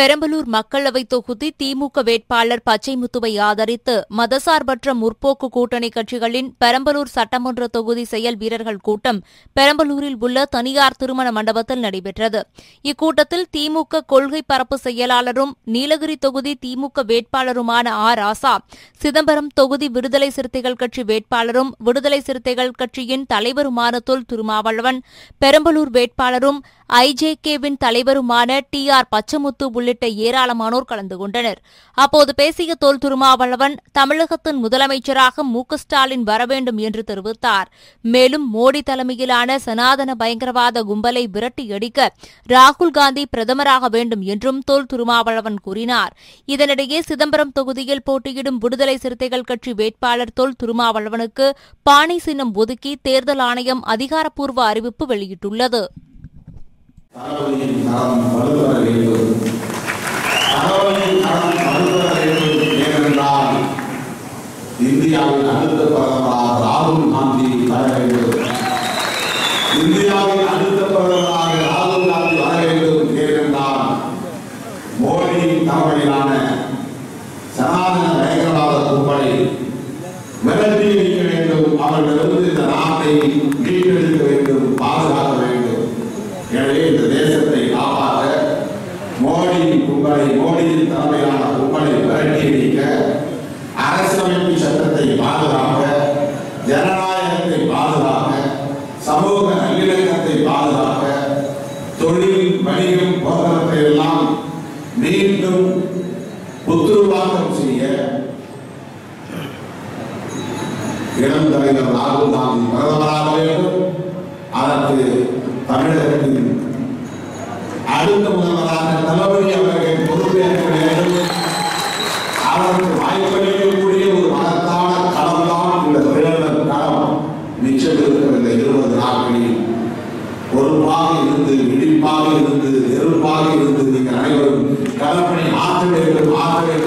பெரம்பலூர் மக்களவை தொகுதி திமுக வேட்பாளர் பச்சைமுத்துவை ஆதரித்து மதசார்பற்ற முற்போக்கு கூட்டணி கட்சிகளின் பெரம்பலூர் சட்டமன்ற தொகுதி செயல் வீரர்கள் கூட்டம் பெரம்பலூரில் உள்ள தனியார் திருமண மண்டபத்தில் நடைபெற்றது. இக்கூட்டத்தில் திமுக கொள்கை பரப்பு செயலாளரும் நீலகிரி தொகுதி திமுக வேட்பாளருமான ஆ ராசா சிதம்பரம் தொகுதி விடுதலை சிறுத்தைகள் கட்சி வேட்பாளரும் விடுதலை சிறுத்தைகள் கட்சியின் தலைவருமான தொல் திருமாவளவன் பெரம்பலூர் வேட்பாளரும் ஐஜேகேவின் தலைவருமான டி. ஆர். பச்சமுத்து உள்ளிட்ட ஏராளமானோர் கலந்து கொண்டனர். அப்போது பேசிய தோல் திருமாவளவன் தமிழகத்தின் முதலமைச்சராக மு. ஸ்டாலின் வர வேண்டும் என்று தெரிவித்தார். மேலும் மோடி தலைமையிலான சனாதன பயங்கரவாத கும்பலை விரட்டியடிக்க ராகுல் காந்தி பிரதமராக வேண்டும் என்றும் தொல் திருமாவளவன் கூறினார். இதனிடையே சிதம்பரம் தொகுதியில் போட்டியிடும் விடுதலை சிறுத்தைகள் கட்சி வேட்பாளர் தொல் திருமாவளவனுக்கு பானை சின்னம் ஒதுக்கி தேர்தல் ஆணையம் அதிகாரப்பூர்வ அறிவிப்பு வெளியிட்டுள்ளது. இந்தியாவின் அடுத்த பிரதமராக ராகுல் காந்தி வர வேண்டும். இந்தியாவின் அடுத்த பிரதமராக ராகுல் காந்தி வர வேண்டும் ஏனென்றால் மோடியின் தலைமையிலான சனாதன பயங்கரவாத கும்பலை விரட்டி வைக்க வேண்டும். அவர்களிடமிருந்து இந்த நாட்டை மீட்டெடுக்க வேண்டும் பாதுகாக்க வேண்டும். எனவே இந்த தேசத்தை காப்பாற்ற மோடியின் கும்பலை மோடியின் தலைமையிலான கும்பலை விரட்டி வைக்க அரசியலமைப்பு சட்டத்தை பாதுகாக்க ஜனநாயகத்தை பாதுகாக்க சமூக நல்லிணக்கத்தை பாதுகாக்க தொழில் வணிகம் போன்றவற்றை எல்லாம் மீண்டும் புத்துருவாக்கம் செய்ய இளம் தலைவர் ராகுல் காந்தி பிரதமராக வேண்டும். அதற்கு தமிழகத்தின் அடுத்த முதல்வராக தளபதி அவர்கள் பொறுப்பேற்க வேண்டும். அவருக்கு இனிப்பாக விழிப்பாக இருந்து நெருப்பாக இருந்து நீங்கள் அனைவரும் கடற்பணி ஆற்ற வேண்டும் ஆற்ற வேண்டும்